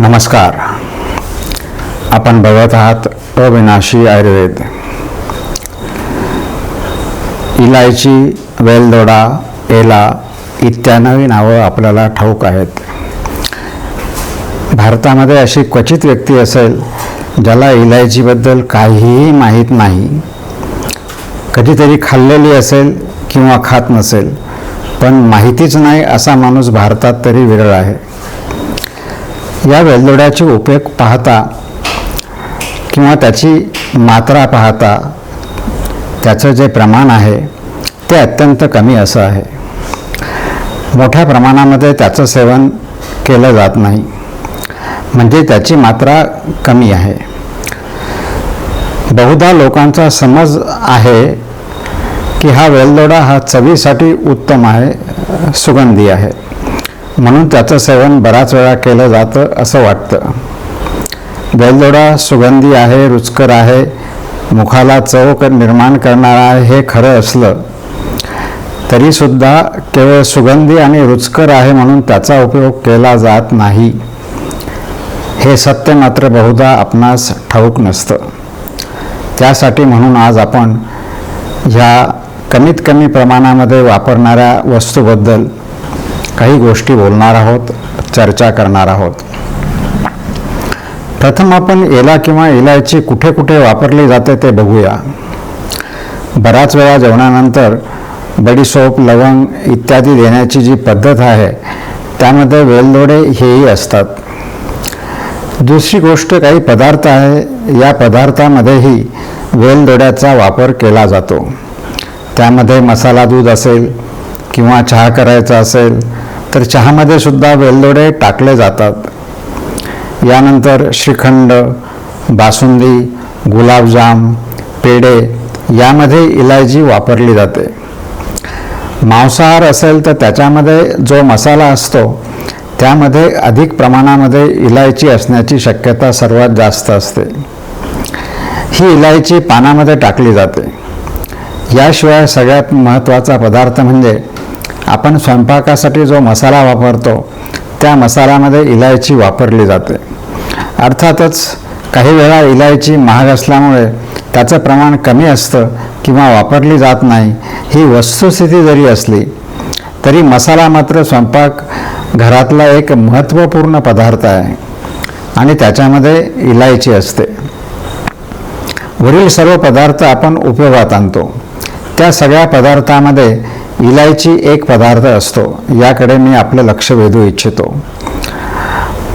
नमस्कार. आपण बघत आहात अविनाशी आयुर्वेद. इलायची वेलदोडा एला इत्यादी नावं आपल्याला ठाऊक आहेत. भारतामध्ये अशी क्वचित व्यक्ती असेल ज्याला इलायचीबद्दल काहीही माहीत नाही. कधीतरी खाल्लेली असेल किंवा खात नसेल पण माहितीच नाही असा माणूस भारतात तरी विरळ आहे. या वेलदोड्याचे उपयोग पाहता किंवा त्याची मात्रा पाहता त्याचं जे प्रमाण आहे ते अत्यंत कमी असं आहे. मोठ्या प्रमाणामध्ये त्याचं सेवन केलं जात नाही. म्हणजे त्याची मात्रा कमी आहे. बहुधा लोकांचा समज आहे की हा वेलदोडा हा चवीसाठी उत्तम आहे सुगंधी आहे. म्हणून त्याचं सेवन बराच वेळा केलं जातं असं वाटतं. वेलदोडा सुगंधी आहे रुचकर आहे मुखाला चव निर्माण करणारा आहे हे खरं असलं तरीसुद्धा केवळ सुगंधी आणि रुचकर आहे म्हणून त्याचा उपयोग केला जात नाही. हे सत्य मात्र बहुधा आपणास ठाऊक नसतं. त्यासाठी म्हणून आज आपण ह्या कमीत कमी प्रमाणामध्ये वापरणाऱ्या वस्तूबद्दल काही गोष्टी बोलणार आहोत चर्चा करणार आहोत. प्रथम आपण एला किंवा इलायची कुठे कुठे वापरली जाते ते बघूया. बऱ्याच वेळा जेवणानंतर बडीसोप लवंग इत्यादी देण्याची जी पद्धत आहे त्यामध्ये वेलदोडे हेही असतात. दुसरी गोष्ट काही पदार्थ आहे या पदार्थामध्येही वेलदोड्याचा वापर केला जातो. त्यामध्ये मसाला दूध असेल किंवा चहा करायचा असेल तर चहामध्ये सुद्धा वेलदोडे टाकले जातात. यानंतर श्रीखंड बासुंदी गुलाबजाम पेढे यामध्ये इलायची वापरली जाते. मांसाहार असेल तर त्याच्यामध्ये जो मसाला असतो त्यामध्ये अधिक प्रमाणामध्ये इलायची असण्याची शक्यता सर्वात जास्त असते. ही इलायची पानामध्ये टाकली जाते. याशिवाय सगळ्यात महत्त्वाचा पदार्थ म्हणजे आपण स्वयंपाकासाठी जो मसाला वापरतो त्या मसाल्यामध्ये इलायची वापरली जाते. अर्थातच काही वेळा इलायची महाग असल्यामुळे त्याचं प्रमाण कमी असतं किंवा वापरली जात नाही ही वस्तुस्थिती जरी असली तरी मसाला मात्र स्वयंपाक घरातला एक महत्त्वपूर्ण पदार्थ आहे आणि त्याच्यामध्ये इलायची असते. वरील सर्व पदार्थ आपण उपयोगात आणतो. त्या सगळ्या पदार्थामध्ये इलायची एक पदार्थ असतो. याकडे मी आपलं लक्ष वेधू इच्छितो.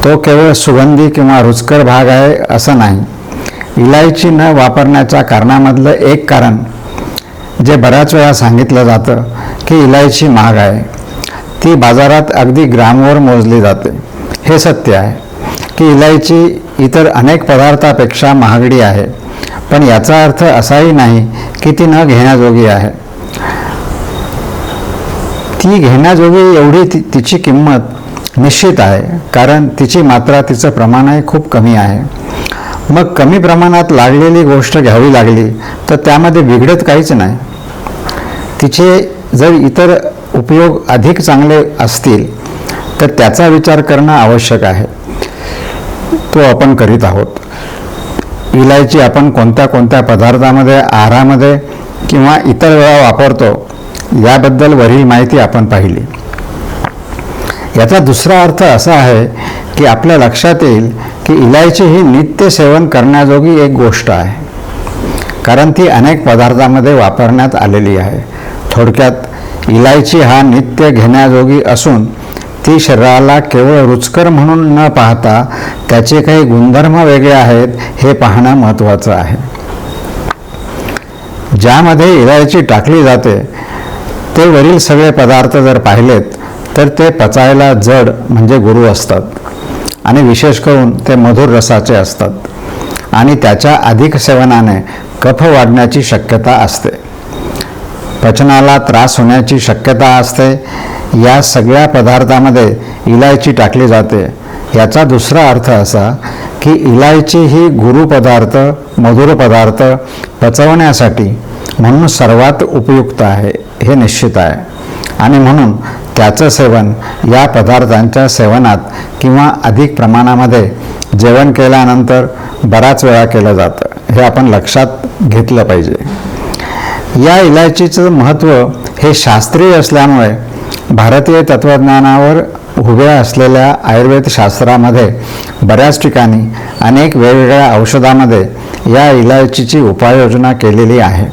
तो केवळ सुगंधी किंवा रुचकर भाग आहे असं नाही. इलायची न वापरण्याच्या कारणामधलं एक कारण जे बऱ्याच वेळा सांगितलं जातं की इलायची महाग आहे. ती बाजारात अगदी ग्रामवर मोजली जाते. हे सत्य आहे की इलायची इतर अनेक पदार्थापेक्षा महागडी आहे. पण याचा अर्थ असाही नाही की ती न घेण्याजोगी आहे. ती घेण्याजोगी एवढी ति तिची किंमत निश्चित आहे कारण तिची मात्रा तिचं प्रमाणही खूप कमी आहे. मग कमी प्रमाणात लागलेली गोष्ट घ्यावी लागली तर त्यामध्ये बिघडत काहीच नाही. तिचे जर इतर उपयोग अधिक चांगले असतील तर त्याचा विचार करणं आवश्यक आहे. तो आपण करीत आहोत. इलायची आपण कोणत्या कोणत्या पदार्थामध्ये आहारामध्ये किंवा इतर वेळा वापरतो याबद्दल वरील माहिती आपण पाहिली. याचा दुसरा अर्थ असा आहे की आपल्या लक्षात येईल की इलायची ही नित्य सेवन करण्याजोगी एक गोष्ट आहे. कारण ती अनेक पदार्थामध्ये वापरण्यात आलेली आहे. थोडक्यात इलायची हा नित्य घेण्याजोगी असून ती शरीराला केवळ रुचकर म्हणून न पाहता त्याचे काही गुणधर्म वेगळे आहेत हे पाहणं महत्त्वाचं आहे. ज्यामध्ये इलायची टाकली जाते ते वरील सगळे पदार्थ जर पाहिलेत तर ते पचायला जड म्हणजे गुरु असतात. आणि विशेष करून ते मधुर रसाचे असतात. आणि त्याच्या अधिक सेवनाने कफ वाढण्याची शक्यता असते. पचनाला त्रास होण्याची शक्यता असते. या सगळ्या पदार्थामध्ये इलायची टाकली जाते. याचा दुसरा अर्थ असा की इलायची ही गुरु पदार्थ मधुर पदार्थ पचवण्यासाठी म्हणून सर्वात उपयुक्त आहे हे निश्चित आहे. आणि म्हणून त्याचं सेवन या पदार्थांच्या सेवनात किंवा अधिक प्रमाणामध्ये जेवण केल्यानंतर बराच वेळा केलं जातं. हे आपण लक्षात घेतलं पाहिजे. या इलायचीचं महत्त्व हे शास्त्रीय असल्यामुळे भारतीय तत्त्वज्ञानावर उभ्या असलेल्या आयुर्वेद शास्त्रामध्ये बऱ्याच ठिकाणी अनेक वेगवेगळ्या औषधामध्ये या इलायचीची उपाययोजना केलेली आहे.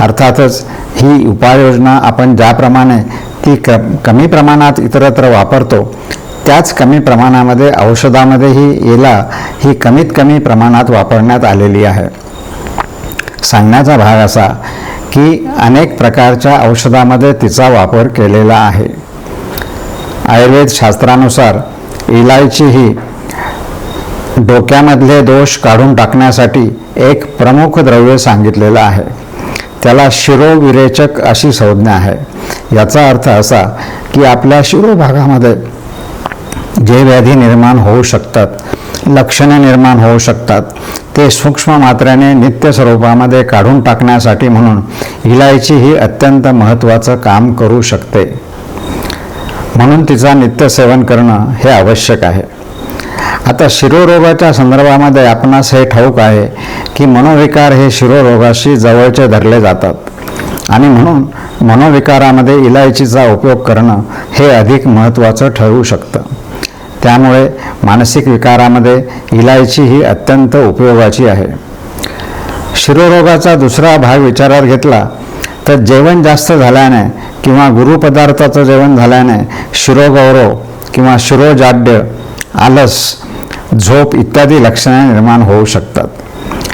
अर्थातच ही उपाययोजना आपण ज्याप्रमाणे ती क कमी प्रमाणात इतरत्र वापरतो त्याच कमी प्रमाणामध्ये औषधामध्येही याला ही कमीत कमी प्रमाणात वापरण्यात आलेली आहे. सांगण्याचा भाग असा की अनेक प्रकारच्या औषधामध्ये तिचा वापर केलेला आहे. आयुर्वेद शास्त्रानुसार इलायची ही डोक्यामधले दोष काढून टाकण्यासाठी एक प्रमुख द्रव्य सांगितलेलं आहे. त्याला शिरोविरेचक अशी संज्ञा आहे. याचा अर्थ असा की आपल्या शिरोभागामध्ये जे व्याधी निर्माण होऊ शकतात लक्षणे निर्माण होऊ शकतात. ते सूक्ष्म मात्रेने नित्य स्वरूपामध्ये काढून टाकण्यासाठी म्हणून इलायची ही अत्यंत महत्त्वाचं काम करू शकते. म्हणून तिचा नित्य सेवन करणं हे आवश्यक आहे. आता शिरोरोगाच्या संदर्भामध्ये आपणास हे ठाऊक आहे की मनोविकार हे शिरोरोगाशी जवळचे धरले जातात. आणि म्हणून मनोविकारामध्ये इलायचीचा उपयोग करणं हे अधिक महत्त्वाचं ठरू शकतं. त्यामुळे मानसिक विकारामध्ये इलायची ही अत्यंत उपयोगाची आहे. शिरोरोगाचा दुसरा भाग विचारात घेतला तर जेवण जास्त झाल्याने किंवा गुरुपदार्थाचं जेवण झाल्याने शिरोगौरव किंवा शिरोजाड्य आलस झोप इत्यादी लक्षणे निर्माण होऊ शकतात.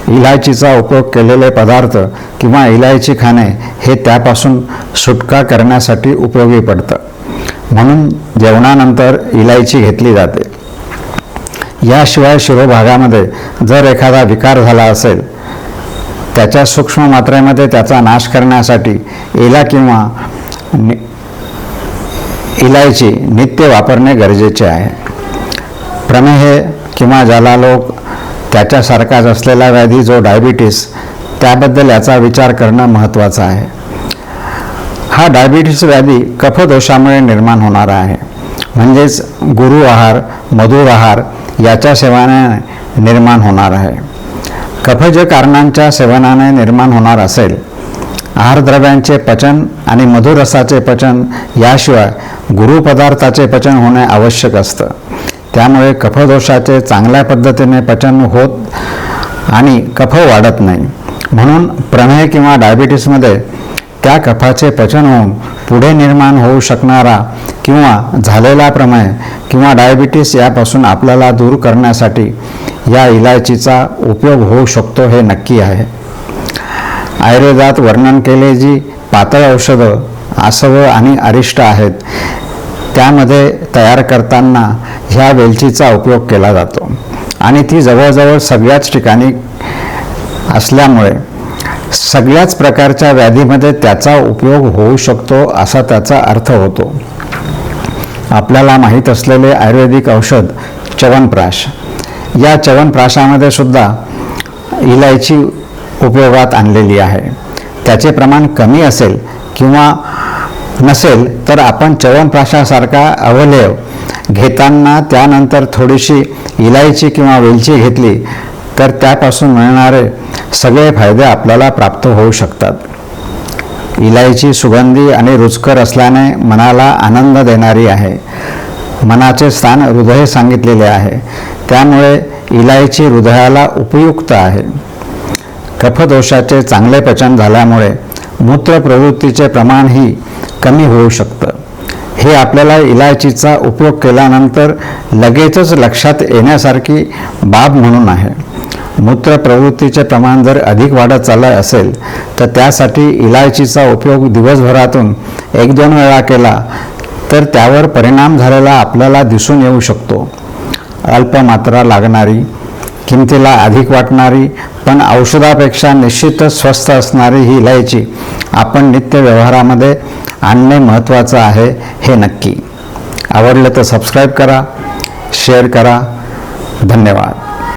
इलायचीचा उपयोग केलेले पदार्थ किंवा इलायची खाणे हे त्यापासून सुटका करण्यासाठी उपयोगी पडतं. म्हणून जेवणानंतर इलायची घेतली जाते. याशिवाय शिरोभागामध्ये जर एखादा विकार झाला असेल त्याच्या सूक्ष्म मात्रेमध्ये त्याचा नाश करण्यासाठी इला किंवा नि इलायची नित्य वापरणे गरजेचे आहे. प्रमेह किंवा ज्याला लोक त्याच्यासारखाच असलेला व्याधी जो डायबिटीस त्याबद्दल याचा विचार करणं महत्त्वाचं आहे. हा डायबिटीस व्याधी कफदोषामुळे निर्माण होणारा आहे. म्हणजेच गुरु आहार मधुर आहार याच्या सेवनाने निर्माण होणार आहे. कफज कारणांच्या सेवनाने निर्माण होणार असेल. आहारद्रव्यांचे पचन आणि मधुरसाचे पचन याशिवाय गुरुपदार्थाचे पचन होणे आवश्यक असतं. त्यामुळे कफदोषाचे चांगल्या पद्धतीने पचन होत आणि कफ वाढत नाही. म्हणून प्रमेह किंवा डायबिटीसमध्ये त्या कफाचे पचन होऊन पुढे निर्माण होऊ शकणारा किंवा झालेला प्रमेह किंवा डायबिटीस यापासून आपल्याला दूर करण्यासाठी या इलायचीचा उपयोग होऊ शकतो हे नक्की आहे. आयुर्वेदात वर्णन केले जी पातळ औषधं आसव आणि अरिष्ट आहेत त्यामध्ये तयार करताना ह्या वेलचीचा उपयोग केला जातो. आणि ती जवळजवळ सगळ्याच ठिकाणी असल्यामुळे सगळ्याच प्रकारच्या व्याधीमध्ये त्याचा उपयोग होऊ शकतो असा त्याचा अर्थ होतो. आपल्याला माहीत असलेले आयुर्वेदिक औषध च्यवनप्राश. या च्यवनप्राशामध्ये सुद्धा इलायची उपयोगात आणलेली आहे. त्याचे प्रमाण कमी असेल किंवा नसेल तर आपण च्यवनप्राशासारखा अवलेव घेताना त्यानंतर थोडीशी इलायची किंवा वेलची घेतली तर त्यापासून मिळणारे सगळे फायदे आपल्याला प्राप्त होऊ शकतात. इलायची सुगंधी आणि रुचकर असल्याने मनाला आनंद देणारी आहे. मनाचे स्थान हृदय सांगितलेले आहे. त्यामुळे इलायची हृदयाला उपयुक्त आहे. कफदोषाचे चांगले पचन झाल्यामुळे मूत्र प्रवृत्तीचे प्रमाणही कमी होऊ शकतं. हे आपल्याला इलायचीचा उपयोग केल्यानंतर लगेचच लक्षात येण्यासारखी बाब म्हणून आहे. मूत्र प्रवृत्तीचे प्रमाण जर अधिक वाढत चाललं असेल तर त्यासाठी इलायचीचा उपयोग दिवसभरातून एक दोन वेळा केला तर त्यावर परिणाम झालेला आपल्याला दिसून येऊ शकतो. अल्प मात्रा लागणारी किमतीला अधिक वाटणारी पण औषधापेक्षा निश्चितच स्वस्त असणारी ही इलायची आपण नित्य व्यवहारामध्ये आणणे महत्त्वाचं आहे हे नक्की. आवडलं तर सबस्क्राईब करा शेअर करा. धन्यवाद.